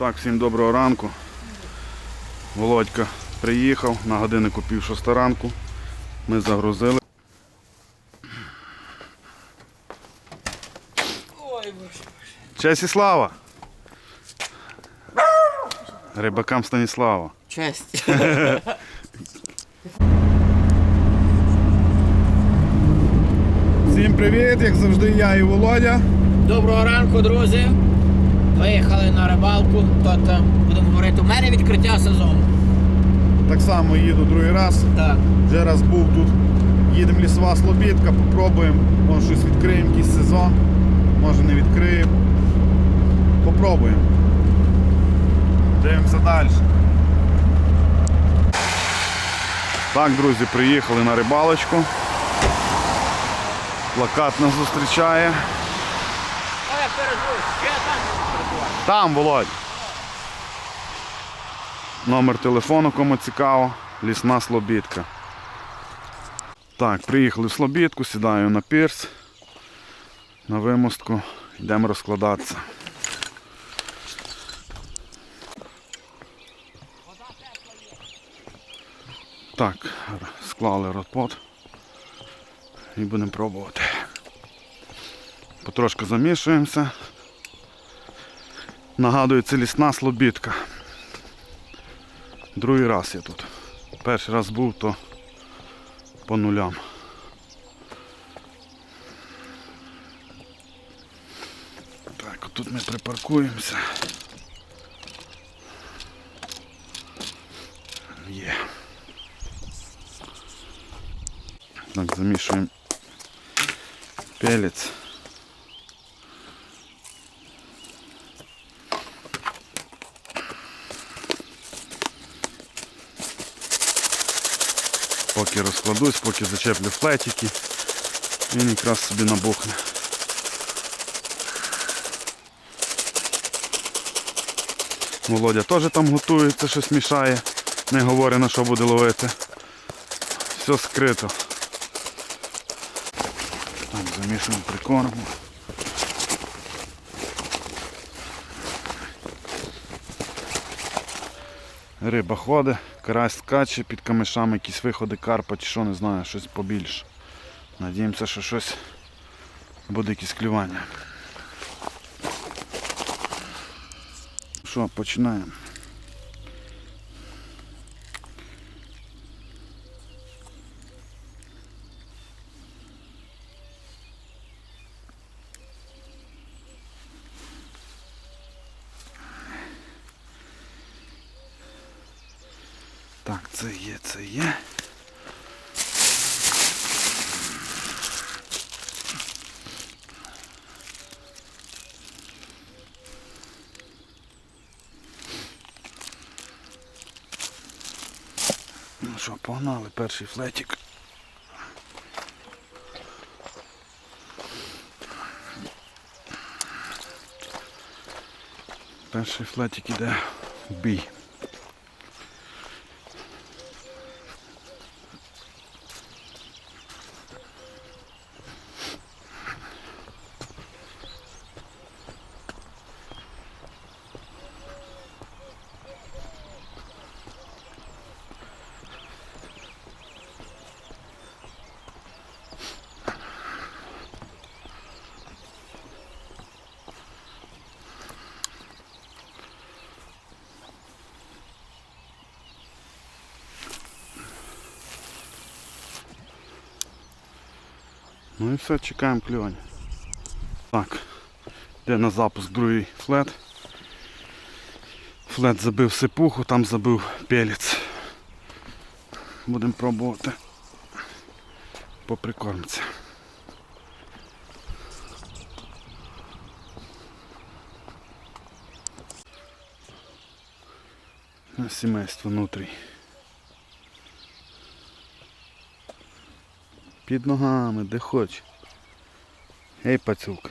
Так, всім доброго ранку. Володька приїхав, на годиннику пів шоста ранку. Ми загрузили. Ой, боже. Честь і слава! Рибакам Станіслава. Честь. Всім привіт, як завжди, я і Володя. Доброго ранку, друзі. Виїхали на рибалку. Тобто, будемо говорити, у мене відкриття сезону. Так само їду другий раз. Так. Вже раз був тут. Їдемо лісова слобідка, попробуємо. Може щось відкриємо, якийсь сезон. Може не відкриємо. Попробуємо. Дивимося далі. Так, друзі, приїхали на рибалочку. Плакат нас зустрічає. Я переживу. Я там Там, Володь. Номер телефону, кому цікаво. Лісна Слобідка. Так, приїхали в Слобідку, сідаю на пірс. На вимостку. Йдемо розкладатися. Так, склали ротпот. І будемо пробувати. Потрошки замішуємося. Нагадую, це лісна слобідка. Другий раз я тут. Перший раз був, то по нулям. Так, тут ми припаркуємося. Є. Так, замішуємо пелець. Поки розкладусь, поки зачеплю флетики, він якраз собі набухне. Володя теж там готується, щось мішає, не говорить на що буде ловити. Все скрито. Так, замішуємо прикорму. Риба ходить, карась скаче, під камешами якісь виходи карпа чи що, не знаю, щось побільше. Надіємося, що щось буде якісь клювання. Що, починаємо. Так, це є, це є. Ну що, погнали перший флетик. Перший флетик іде в бій. Ну і все, чекаємо клювання. Так, йде на запуск другий флет. Флет забив сипуху, там забив пелець. Будемо пробувати по прикормці. На сімейство внутрі. Під ногами, де хоч. Ей, пацюк.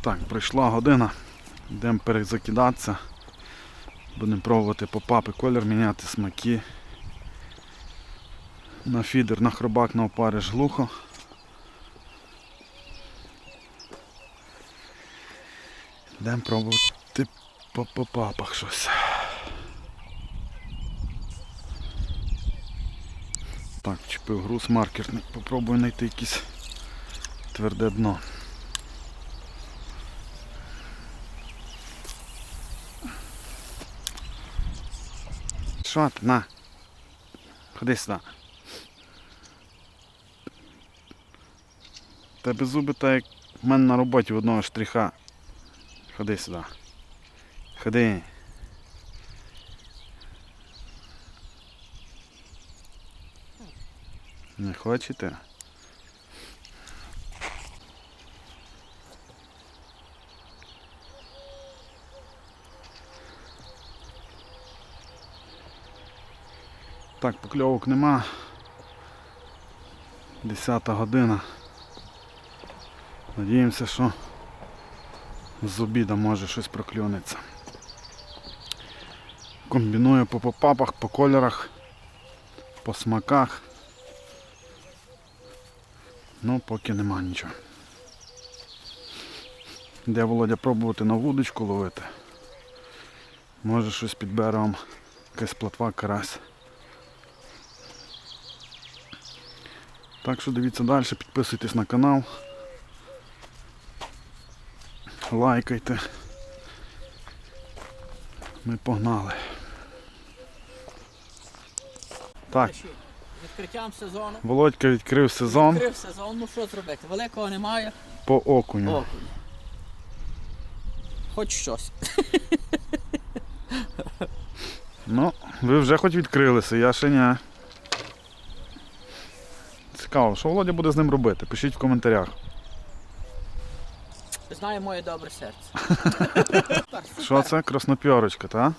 Так, пройшла година. Йдемо перезакидатися. Будемо пробувати попапи колір міняти, смаки. На фідер, на хробак, на опариш глухо. Йдемо пробувати по, по папах щось. Так, чіпив груз маркерний. Попробую знайти якесь тверде дно. Що ти? На. Ходи сюди. Тебе зуби так як в мене на роботі в одного штриха. Ходи сюди. Ходи. Не хочете? Так, покльовок нема. Десята година. Надіємося, що з обіда може щось проклюнеться. Комбіную по попапах, по кольорах, по смаках. Ну, поки нема нічого. Де Володя пробувати на вудочку ловити. Може щось під берегом, якась платва, карась. Так що дивіться далі, підписуйтесь на канал. Лайкайте. Ми погнали. Так, Відкриттям сезону. Володька відкрив сезон Відкрив сезон, ну що зробити? Великого немає. по окуню. Окунь. Хоч щось. Ну, ви вже хоч відкрилися, я ще ні. Цікаво, що Володя буде з ним робити? Пишіть в коментарях. Знає моє добре серце. Що це? Краснопьорочка, та?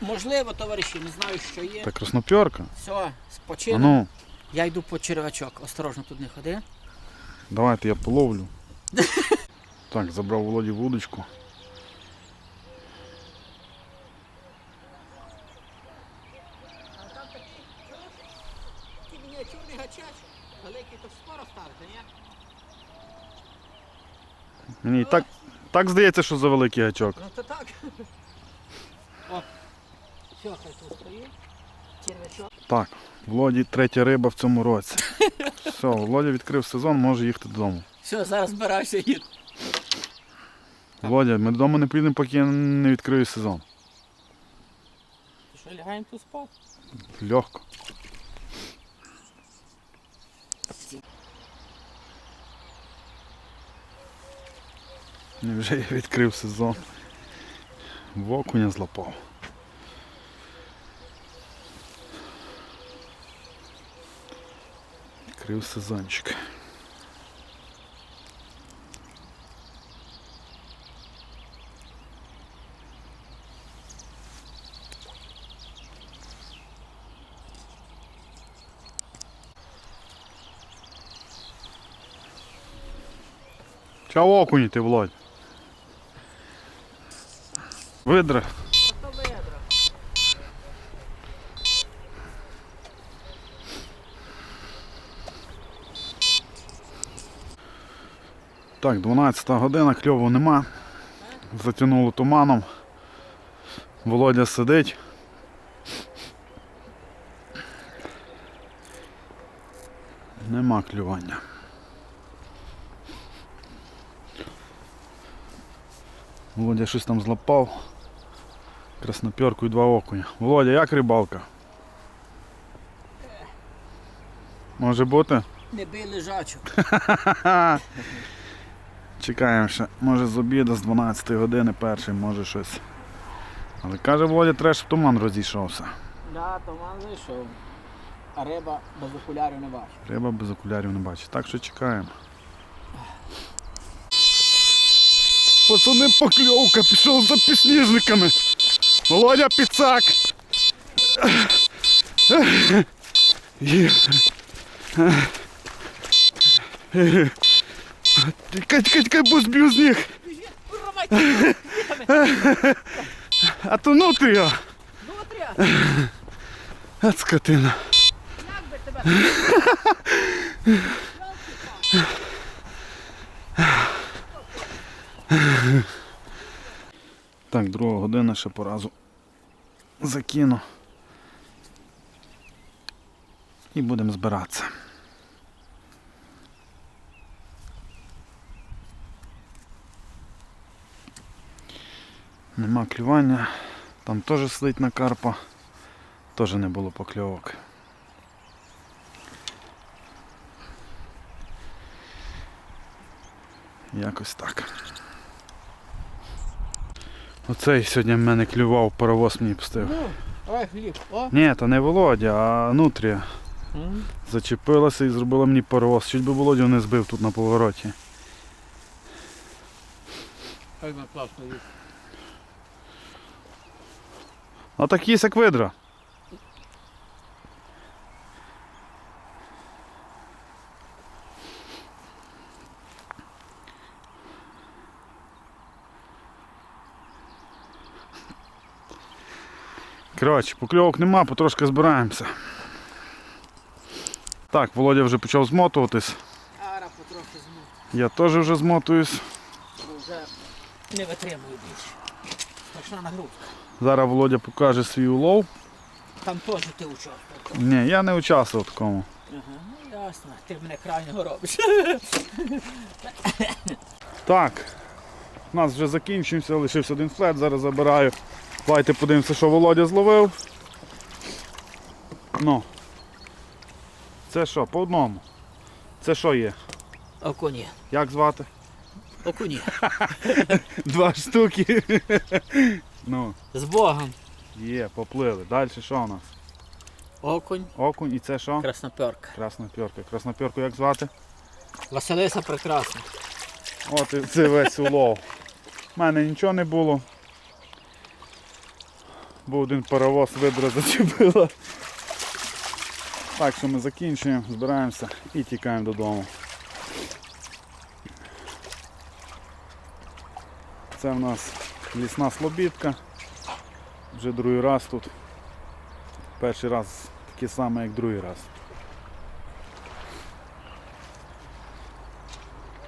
Можливо, товариші, не знаю, що є. Та краснопьорка? Все, А спочинок. ну, Я йду по червячок. Осторожно тут не ходи. давайте я половлю. Так, забрав Володі вудочку. Такий мініатюрний гачач. Великий, то скоро ставити, ні? Мені так, так здається, що за великий гачок. Ну то так. О, все, хай тут стоїть. Червячок. Так, Володі третя риба в цьому році. Все, Володя відкрив сезон, може їхати додому. Все, зараз збираюся їду. Володя, ми додому не поїдемо, поки я не відкрию сезон. Що, лягаємо тут спати? Легко. І вже я відкрив сезон. В окуня злапав. Відкрив сезончик. Чого окуні ти, Володь? Видра. То ведра. Так, 12 година, кльову нема. Затягнуло туманом. Володя сидить. Нема клювання. Володя щось там злапав. Краснопьорку і два окуня. Володя, як рибалка? Може бути? Не бий лежачок. Чекаємо ще. Може з обіду, з 12 години перший, може щось. Але каже Володя, треш в туман розійшовся. Да, туман вийшов. А риба без окулярів не бачить. Риба без окулярів не бачить. Так що чекаємо. Пацани, покльовка, пішов за підсніжниками. Володя Піцак. Є. Тікай, тікай, тікай, бо зб'ю з ніг. А то ну ти я. Нутря! От скотина. Як би тебе Так, друга година ще по разу закину. І будемо збиратися. Нема клювання. Там теж сидить на карпа. Теж не було покльовок. Якось так. Оцей сьогодні в мене клював, паровоз мені пустив. Ну, ой, хліб. О. Ні, то не Володя, а Нутрія. Mm. Зачепилася і зробила мені паровоз. Чуть би Володю не збив тут на повороті. Ой, ми класно їсть. А так їсть як видра. Коротше, покльовок нема, потрошки збираємося. Так, Володя вже почав змотуватись. Ара потрохи змут, Я теж вже змотуюсь. вже не витримую більше. Страшна нагрузка. Зараз Володя покаже свій улов. Там теж ти участвував. Ні, я не участвував в такому. Ага, ну ясно, ти мене крайнього робиш. Так, у нас вже закінчився, лишився один флет, зараз забираю. Давайте подивимося, що Володя зловив. Ну. Це що, по одному? Це що є? Окуні. Як звати? Окуні. Два штуки. ну, З Богом. є, поплили. Далі що у нас? Окунь, Окунь і це що? красноперка. Краснопьорка. Краснопьорку як звати? Василиса прекрасна. От і це весь улов. У мене нічого не було. Був один паровоз видра зачепила. Так що ми закінчуємо, збираємося і тікаємо додому. Це в нас лісна слобідка. Вже другий раз тут. Перший раз такий самий, як другий раз.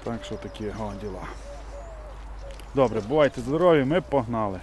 Так що такі о, діла. Добре, бувайте здорові, ми погнали.